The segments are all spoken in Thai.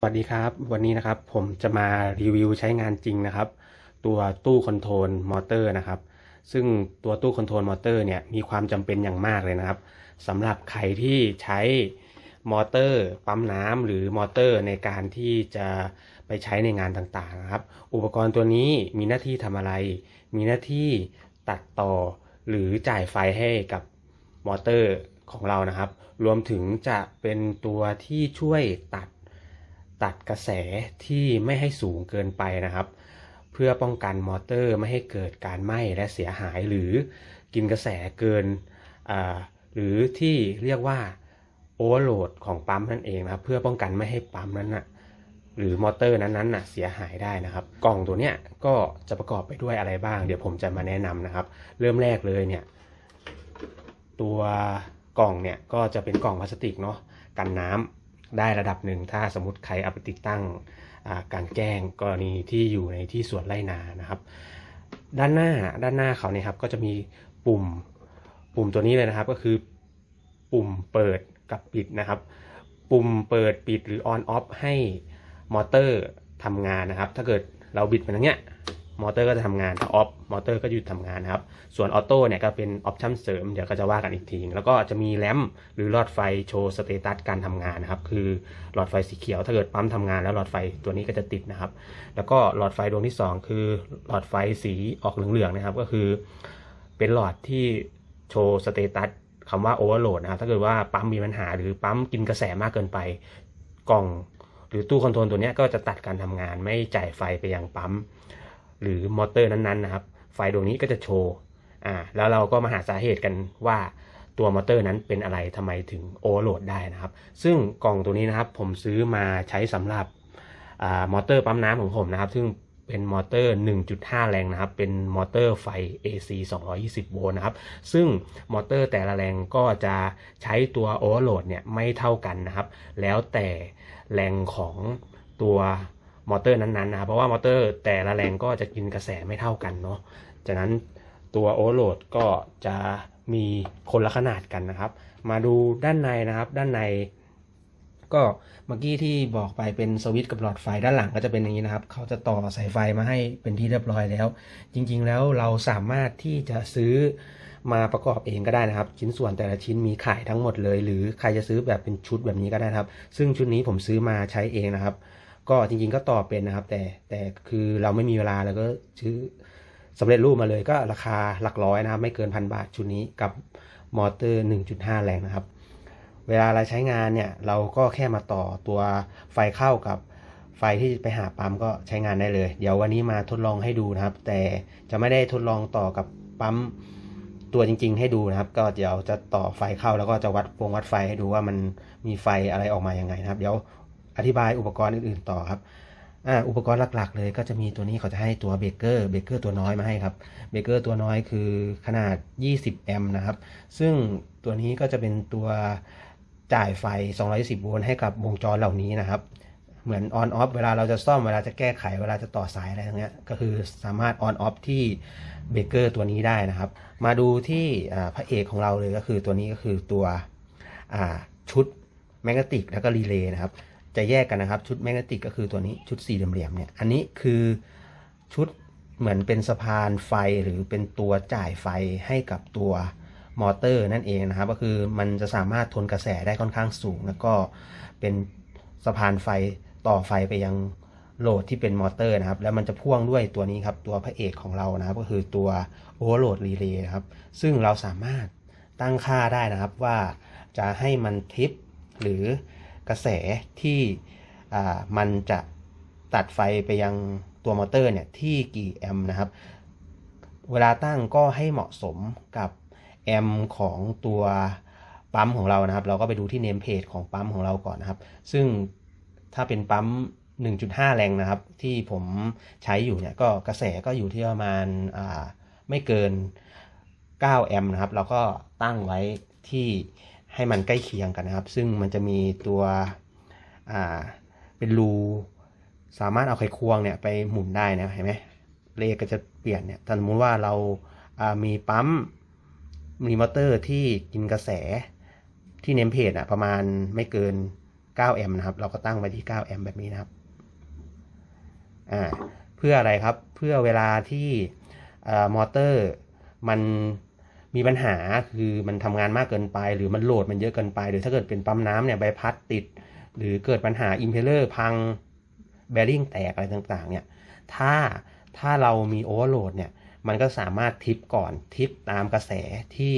สวัสดีครับ วันนี้นะครับผมจะมารีวิวใช้งานจริงนะครับ ตัวตู้คอนโทรลมอเตอร์นะครับ ซึ่งตัวตู้คอนโทรลมอเตอร์เนี่ยมีความจำเป็นอย่างมากเลยนะครับสำหรับใครที่ใช้มอเตอร์ปั๊มน้ำหรือมอเตอร์ในการที่จะไปใช้ในงานต่างๆนะครับ อุปกรณ์ตัวนี้มีหน้าที่ทำอะไร มีหน้าที่ตัดต่อหรือจ่ายไฟให้กับมอเตอร์ของเรานะครับ รวมถึงจะเป็นตัวที่ช่วยตัด ตัดกระแสที่ไม่ให้สูงเกินไปนะครับ เพื่อป้องกันมอเตอร์ไม่ให้เกิดการไหม้และเสียหายหรือกินกระแสเกิน หรือที่เรียกว่าโอเวอร์โหลดของปั๊มนั่นเองนะครับ เพื่อป้องกันไม่ให้ปั๊มนั้นนะหรือมอเตอร์นั้นๆน่ะเสียหายได้นะครับ กล่องตัวเนี้ยก็จะประกอบไปด้วยอะไรบ้าง เดี๋ยวผมจะมาแนะนำนะครับ เริ่มแรกเลยเนี่ย ตัวกล่องเนี่ยก็จะเป็นกล่องพลาสติกเนาะกันน้ำ ได้ระดับหนึ่งถ้าสมมติใครเอาไปติดตั้งกางแจ้งกรณีที่อยู่ในที่สวนไร่นานะครับ ด้านหน้าด้านหน้าเขาเนี่ยครับก็จะมีปุ่มปุ่มตัวนี้เลยนะครับ ก็คือปุ่มเปิดกับปิดนะครับ ปุ่มเปิดปิดหรือ on off ให้มอเตอร์ทำงานนะครับ ถ้าเกิดเราบิดมันอย่างเงี้ย มอเตอร์ก็จะทำงานถ้าออฟมอเตอร์ก็หยุดทำงานนะครับ ส่วนออโต้เนี่ยก็เป็นออปชั่นเสริมเดี๋ยวก็จะว่ากันอีกที แล้วก็จะมีแลมป์หรือหลอดไฟโชว์สเตตัสการทำงานนะครับ คือหลอดไฟสีเขียวถ้าเกิดปั๊มทำงานแล้วหลอดไฟตัวนี้ก็จะติดนะครับ แล้วก็หลอดไฟดวงที่ 2 คือหลอดไฟสีออกเหลืองๆนะครับ ก็คือเป็นหลอดที่โชว์สเตตัสคำว่าโอเวอร์โหลดนะครับถ้าเกิดว่าปั๊มมีปัญหาหรือปั๊มกินกระแสมากเกินไปกล่อง หรือตู้คอนโทรลตัวนี้ก็จะตัดการทำงานไม่จ่ายไฟไปยังปั๊ม หรือมอเตอร์นั้นๆนะครับ ไฟดวงนี้ก็จะโชว์อ่าแล้วเราก็มาหาสาเหตุกันว่าตัวมอเตอร์นั้นเป็นอะไรทำไมถึงโอเวอร์โหลดได้นะครับ ซึ่งกล่องตัวนี้นะครับผมซื้อมาใช้สำหรับอ่ามอเตอร์ปั๊มน้ำของผมนะครับ ซึ่งเป็นมอเตอร์ 1.5 แรงนะครับ เป็นมอเตอร์ไฟ AC 220 โวลต์นะครับ ซึ่งมอเตอร์แต่ละแรงก็จะใช้ตัวโอเวอร์โหลดเนี่ยไม่เท่ากันนะครับ แล้วแต่แรงของตัว มอเตอร์นั้นๆนะครับเพราะว่ามอเตอร์แต่ละแรงก็จะกินกระแสไม่เท่ากันเนาะจากนั้นตัวโอเวอร์โหลดก็จะมีคนละขนาดกันนะครับ มาดูด้านในนะครับ ด้านใน ก็เมื่อกี้ที่บอกไปเป็นสวิตช์กับหลอดไฟด้านหลังก็จะเป็นอย่างนี้นะครับ เขาจะต่อสายไฟมาให้เป็นที่เรียบร้อยแล้ว จริงๆแล้วเราสามารถที่จะซื้อมาประกอบเองก็ได้นะครับ ชิ้นส่วนแต่ละชิ้นมีขายทั้งหมดเลย หรือใครจะซื้อแบบเป็นชุดแบบนี้ก็ได้ครับ ซึ่งชุดนี้ผมซื้อมาใช้เองนะครับ ก็จริงๆก็ต่อเป็นนะครับ แต่แต่คือเราไม่มีเวลาเราก็ซื้อสำเร็จรูปมาเลยก็ราคาหลักร้อยนะครับ ไม่เกินพันบาทชุดนี้กับมอเตอร์ 1.5 แรงนะครับ เวลาเราใช้งานเนี่ย เราก็แค่มาต่อตัวไฟเข้ากับไฟที่ไปหาปั๊มก็ใช้งานได้เลย เดี๋ยววันนี้มาทดลองให้ดูนะครับ แต่จะไม่ได้ทดลองต่อกับปั๊มตัวจริง ๆ ให้ดูนะครับ ก็เดี๋ยวจะต่อไฟเข้าแล้วก็จะวัดวงวัดไฟให้ดูว่ามันมีไฟอะไรออกมาอยังไงนะครับ เดี๋ยว อธิบายอุปกรณ์อื่นๆต่อครับอุปกรณ์หลักๆ เลยก็จะมีตัวนี้เขาจะให้ตัวเบรกเกอร์เบรกเกอร์ตัวน้อยมาให้ครับเบรกเกอร์ตัวน้อยคือขนาด 20 แอมป์นะครับ ซึ่งตัวนี้ก็จะเป็นตัวจ่ายไฟ 210 โวลต์ให้กับวงจรเหล่านี้นะครับ เหมือน on off เวลาเราจะซ่อมเวลาจะแก้ไขเวลาจะต่อสายอะไรทั้งเนี้ยก็คือสามารถ on off ที่เบรกเกอร์ตัวนี้ได้นะครับ มาดูที่พระเอกของเราเลยก็คือตัวนี้ก็คือตัวชุดแมกนติกแล้วก็รีเลย์นะครับ จะแยกกันนะครับ ชุดแมกเนติกก็คือตัวนี้ชุดสี่เหลี่ยมเนี่ย อันนี้คือชุดเหมือนเป็นสะพานไฟหรือเป็นตัวจ่ายไฟให้กับตัวมอเตอร์นั่นเองนะครับ ก็คือมันจะสามารถทนกระแสได้ค่อนข้างสูง แล้วก็เป็นสะพานไฟต่อไฟไปยังโหลดที่เป็นมอเตอร์นะครับ แล้วมันจะพ่วงด้วยตัวนี้ครับ ตัวพระเอกของเรานะครับ ก็คือตัวโอเวอร์โหลดรีเลย์ครับ ซึ่งเราสามารถตั้งค่าได้นะครับว่าจะให้มันทริปหรือ กระแสที่มันจะตัดไฟไปยังตัวมอเตอร์เนี่ยที่กี่แอมป์นะครับ เวลาตั้งก็ให้เหมาะสมกับแอมป์ของตัวปั๊มของเรานะครับ เราก็ไปดูที่เนมเพจของปั๊มของเราก่อนนะครับ ซึ่งถ้าเป็นปั๊ม 1.5 แรงนะครับ ที่ผมใช้อยู่เนี่ยก็กระแสก็อยู่ที่ประมาณไม่เกิน 9 แอมป์นะครับ เราก็ตั้งไว้ที่ ให้มันใกล้เคียงกันนะครับ ซึ่งมันจะมีตัวอ่าเป็นรูสามารถเอาไขควงเนี่ยไปหมุนได้นะเห็นไหมเลขก็จะเปลี่ยนเนี่ยถ้าสมมติว่าเราามีปั๊มมีมอเตอร์ที่กินกระแสที่เนมเพจอะประมาณไม่เกิน 9 แอมป์นะครับ เราก็ตั้งไว้ที่ 9 แอมป์แบบนี้นะครับอ่าเพื่ออะไรครับเพื่อเวลาที่อมอเตอร์มัน มีปัญหาคือมันทำงานมากเกินไป หรือมันโหลดมันเยอะเกินไป หรือถ้าเกิดเป็นปั๊มน้ำเนี่ยใบพัดติด หรือเกิดปัญหาอิมเพลเลอร์พังแบริ่งแตกอะไรต่างๆเนี่ยถ้าถ้าเรามีโอเวอร์โหลดเนี่ยมันก็สามารถทิปก่อนทิปตามกระแสที่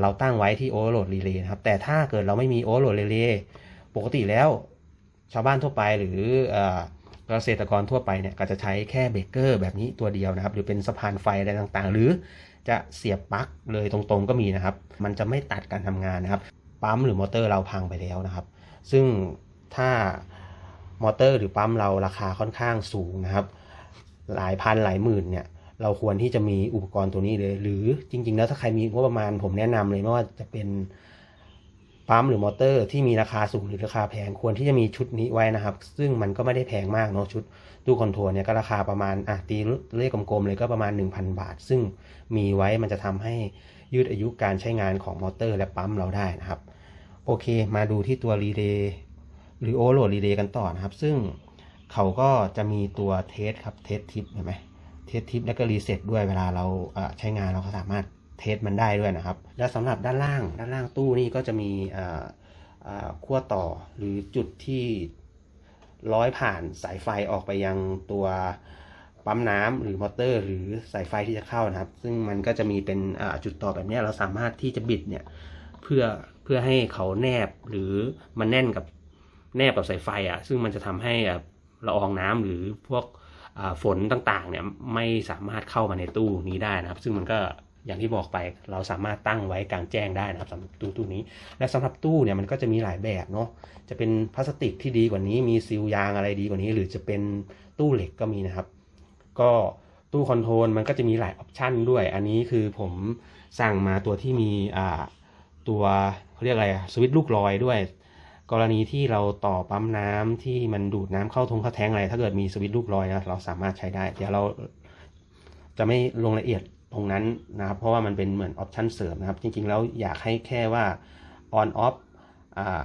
เราตั้งไว้ที่โอเวอร์โหลดรีเลย์นะครับแต่ถ้าเกิดเราไม่มีโอเวอร์โหลดรีเลย์ปกติแล้วชาวบ้านทั่วไปหรือเอ่อเกษตรกรทั่วไปเนี่ยก็จะใช้แค่เบรกเกอร์แบบนี้ตัวเดียวนะครับ หรือเป็นสะพานไฟอะไรต่างๆ หรือ จะเสียบปลั๊กเลยตรงๆก็มีนะครับ มันจะไม่ตัดการทำงานนะครับ ปั๊มหรือมอเตอร์เราพังไปแล้วนะครับ ซึ่งถ้ามอเตอร์หรือปั๊มเราราคาค่อนข้างสูงนะครับ หลายพันหลายหมื่นเนี่ยเราควรที่จะมีอุปกรณ์ตัวนี้เลย หรือจริง ๆ แล้วถ้าใครมีงบประมาณผมแนะนำเลยไม่ว่าจะเป็น ปั๊มหรือมอเตอร์ที่มีราคาสูงหรือราคาแพงควรที่จะมีชุดนี้ไว้นะครับ ซึ่งมันก็ไม่ได้แพงมากเนาะชุดตู้คอนโทรลเนี่ยก็ราคาประมาณอะตีเลขกลมๆเลยก็ประมาณ 1,000 บาท ซึ่งมีไว้มันจะทำให้ยืดอายุการใช้งานของมอเตอร์และปั๊มเราได้นะครับ โอเค มาดูที่ตัวรีเลย์หรือโอเวอร์โหลดรีเลย์กันต่อนะครับ ซึ่งเขาก็จะมีตัวเทสครับเทสทิปเห็นไหมเทสทิปแล้วก็รีเซ็ตด้วยเวลาเราใช้งานเราก็สามารถ เทสมันได้ด้วยนะครับ แล้วสำหรับด้านล่างด้านล่างตู้นี่ก็จะมีขั้วต่อหรือจุดที่ร้อยผ่านสายไฟออกไปยังตัวปั๊มน้ำหรือมอเตอร์ หรือสายไฟที่จะเข้านะครับ ซึ่งมันก็จะมีเป็นจุดต่อแบบนี้เราสามารถที่จะบิดเนี่ยเพื่อเพื่อให้เขาแนบหรือมันแน่นกับแนบกับสายไฟอะซึ่งมันจะทำให้ละอองน้ำหรือพวกฝนต่างๆเนี่ยไม่สามารถเข้ามาในตู้นี้ได้นะครับ ซึ่งมันก็ อย่างที่บอกไปเราสามารถตั้งไว้กลางแจ้งได้นะครับสำหรับตู้ตู้นี้ และสำหรับตู้เนี่ยมันก็จะมีหลายแบบเนาะจะเป็นพลาสติกที่ดีกว่านี้ มีซีลยางอะไรดีกว่านี้ หรือจะเป็นตู้เหล็กก็มีนะครับ ก็ตู้คอนโทรลมันก็จะมีหลายออปชันด้วย อันนี้คือผมสั่งมาตัวที่มีอ่าตัวเขาเรียกอะไรสวิตช์ลูกลอยด้วย กรณีที่เราต่อปั๊มน้ำที่มันดูดน้ำเข้าทงเข้าแทงอะไร ถ้าเกิดมีสวิตช์ลูกลอยนะเราสามารถใช้ได้ เดี๋ยวเราจะไม่ลงรายละเอียด ตรงนั้นนะครับ เพราะว่ามันเป็นเหมือนออปชันเสริมนะครับ จริงๆ แล้วอยากให้แค่ว่า on off อ่า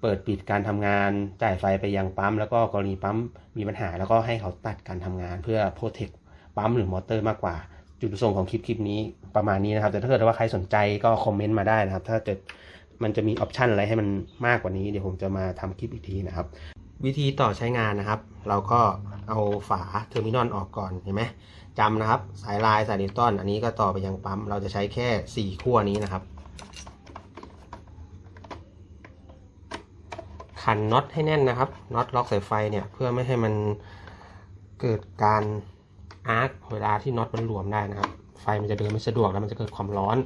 เปิดปิดการทำงาน จ่ายไฟไปยังปั๊ม แล้วก็กรณีปั๊มมีปัญหา แล้วก็ให้เขาตัดการทำงานเพื่อ protect ปั๊มหรือมอเตอร์มากกว่า จุดประสงค์ของคลิปคลิปนี้ประมาณนี้นะครับ แต่ถ้าเกิดว่าใครสนใจก็คอมเมนต์มาได้นะครับ ถ้าเกิดมันจะมีออปชันอะไรให้มันมากกว่านี้ เดี๋ยวผมจะมาทำคลิปอีกทีนะครับ วิธีต่อใช้งานนะครับ เราก็เอาฝาเทอร์มินอลออกก่อนเห็นไหม จำนะครับ สายลายสายดิจิตอลอันนี้ก็ต่อไปยังปั๊ม เราจะใช้แค่ 4 ขั้วนี้นะครับ ขันน็อตให้แน่นนะครับน็อตล็อกสายไฟเนี่ยเพื่อไม่ให้มันเกิดการอาร์คเวลาที่น็อตมันหลวมได้นะครับ ไฟมันจะเดินไม่สะดวกแล้วมันจะเกิดความร้อน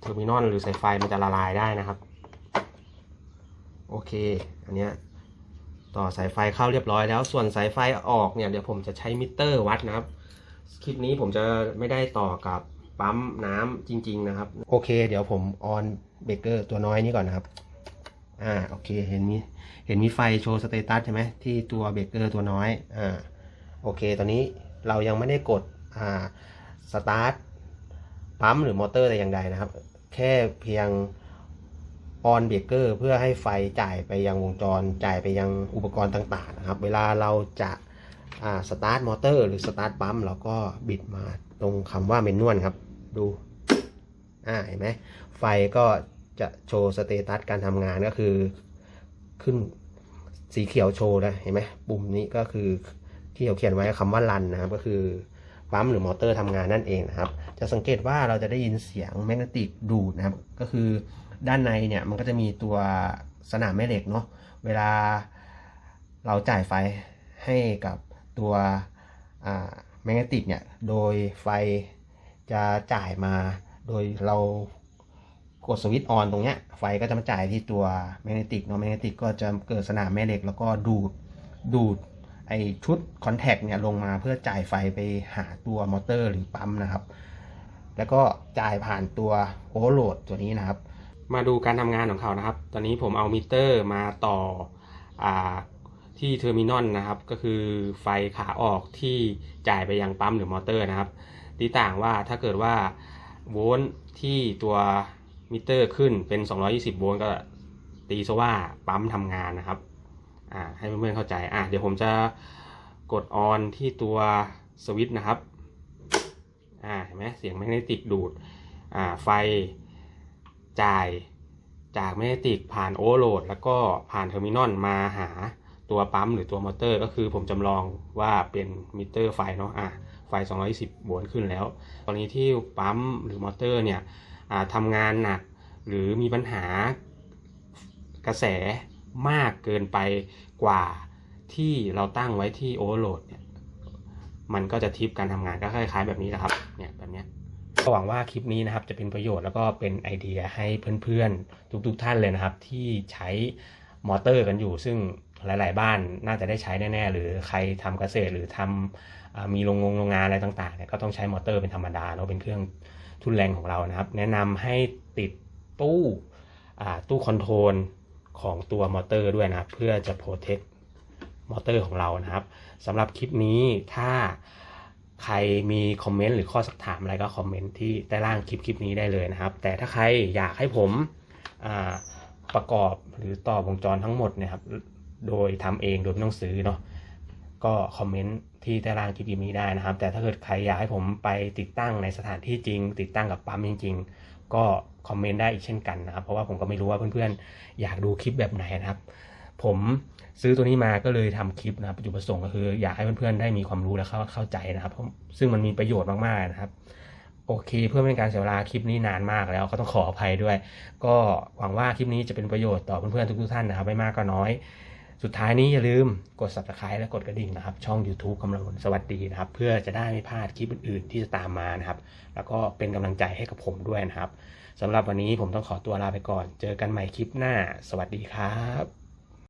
เทอร์มินอลหรือสายไฟมันจะละลายได้นะครับ โอเค อันเนี้ยต่อสายไฟเข้าเรียบร้อยแล้วส่วนสายไฟออกเนี่ยเดี๋ยวผมจะใช้มิเตอร์วัดนะครับ คลิปนี้ผมจะไม่ได้ต่อกับปั๊มน้ำจริง ๆ นะครับ โอเค เดี๋ยวผมออนเบรกเกอร์ตัวน้อยนี้ก่อนนะครับ อ่าโอเคเห็นมีเห็นมีไฟโชว์สเตตัสใช่ไหมที่ตัวเบรกเกอร์ตัวน้อยอ่าโอเค ตอนนี้เรายังไม่ได้กดอ่าสตาร์ทปั๊มหรือมอเตอร์แต่อย่างใดนะครับ แค่เพียงออนเบรกเกอร์เพื่อให้ไฟจ่ายไปยังวงจรจ่ายไปยังอุปกรณ์ต่างๆนะครับ เวลาเราจะ สตาร์ทมอเตอร์หรือสตาร์ทปั๊มเราก็บิดมาตรงคำว่าเมนนวลครับ ดูอ่าเห็นไหมไฟก็จะโชว์สเตตัสการทำงานก็คือขึ้นสีเขียวโชว์นะเห็นไหมปุ่มนี้ก็คือที่เขาเขียนไว้คำว่ารันนะครับ ก็คือปั๊มหรือมอเตอร์ทำงานนั่นเองนะครับ จะสังเกตว่าเราจะได้ยินเสียงแมกเนติกดูดนะครับ ก็คือด้านในเนี่ยมันก็จะมีตัวสนามแม่เหล็กเนาะเวลาเราจ่ายไฟให้กับ ตัวแมกเนติกเนี่ย โดยไฟจะจ่ายมา โดยเรากดสวิตช์ออนตรงเนี้ย ไฟก็จะมาจ่ายที่ตัวแมกเนติกเนาะแมกเนติกก็จะเกิดสนามแม่เหล็ก แล้วก็ดูดดูดไอชุดคอนแทคเนี่ยลงมาเพื่อจ่ายไฟไปหาตัวมอเตอร์หรือปั๊มนะครับ แล้วก็จ่ายผ่านตัวโอเวอร์โหลดตัวนี้นะครับ มาดูการทำงานของเขานะครับ ตอนนี้ผมเอามิเตอร์มาต่ออา ที่เทอร์มินอลนะครับ ก็คือไฟขาออกที่จ่ายไปยังปั๊มหรือมอเตอร์นะครับที่ต่างว่าถ้าเกิดว่าโวลต์ที่ตัวมิเตอร์ขึ้นเป็น 220 โวลต์ก็ตีซะว่าปั๊มทำงานนะครับอ่าให้เพื่อนๆเข้าใจอะเดี๋ยวผมจะกดออนที่ตัวสวิตช์นะครับอ่าเห็นไหมเสียงแมกเนติกดูดอ่าไฟจ่ายจากแมกเนติกผ่านโอเวอร์โหลด แล้วก็ผ่านเทอร์มินอลมาหา ตัวปั๊มหรือตัวมอเตอร์ ก็คือผมจำลองว่าเป็นมิเตอร์ไฟเนาะอะไฟ210โวลต์ขึ้นแล้ว ตอนนี้ที่ปั๊มหรือมอเตอร์เนี่ยอ่าทำงานหนักหรือมีปัญหากระแสมากเกินไปกว่าที่เราตั้งไว้ที่โอเวอร์โหลดเนี่ยมันก็จะทิปการทำงานก็คล้ายๆแบบนี้แหละครับเนี่ยแบบนี้ก็หวังว่าคลิปนี้นะครับจะเป็นประโยชน์แล้วก็เป็นไอเดียให้เพื่อนๆ ทุกๆท่านเลยนะครับ ที่ใช้มอเตอร์กันอยู่ซึ่ง หลาย ๆ บ้านน่าจะได้ใช้แน่ๆ หรือใครทำเกษตรหรือทำอ่ามีโรงงงโรงงานอะไรต่างๆเนี่ยก็ต้องใช้มอเตอร์เป็นธรรมดาเนาะเป็นเครื่องทุนแรงของเรานะครับ แนะนำให้ติดตู้ตู้คอนโทรลของตัวมอเตอร์ด้วยนะครับ เพื่อจะโปรเทคมอเตอร์ของเรานะครับสำหรับคลิปนี้ถ้าใครมีคอมเมนต์หรือข้อสักถามอะไรก็คอมเมนต์ที่ใต้ล่างคลิปคลิปนี้ได้เลยนะครับ แต่ถ้าใครอยากให้ผมประกอบหรือต่อวงจรทั้งหมดเนะครับ โดยทำเองโดยไม่ต้องซื้อเนาะก็คอมเมนต์ที่ใต้ล่างคลิปนี้ได้นะครับ แต่ถ้าเกิดใครอยากให้ผมไปติดตั้งในสถานที่จริง ติดตั้งกับปั๊มจริง ๆ ก็คอมเมนต์ได้อีกเช่นกันนะครับ เพราะว่าผมก็ไม่รู้ว่าเพื่อนๆ อยากดูคลิปแบบไหนนะครับ ผมซื้อตัวนี้มาก็เลยทำคลิปนะครับจุดประสงค์ก็คือ อยากให้เพื่อนๆได้มีความรู้และเข้าเข้าใจนะครับเพราะซึ่งมันมีประโยชน์มากๆนะครับ โอเค เพื่อเป็นการเสียเวลาคลิปนี้นานมากแล้วก็ต้องขออภัยด้วย ก็หวังว่าคลิปนี้จะเป็นประโยชน์ต่อเพื่อนๆทุกๆท่านนะครับ ไม่มากก็น้อย สุดท้ายนี้อย่าลืมกด subscribe และกดกระดิ่งนะครับ ช่อง YouTube กำลังสวัสดีนะครับ เพื่อจะได้ไม่พลาดคลิปอื่น ๆ ที่จะตามมานะครับ แล้วก็เป็นกำลังใจให้กับผมด้วยนะครับสำหรับวันนี้ผมต้องขอตัวลาไปก่อน เจอกันใหม่คลิปหน้า สวัสดีครับ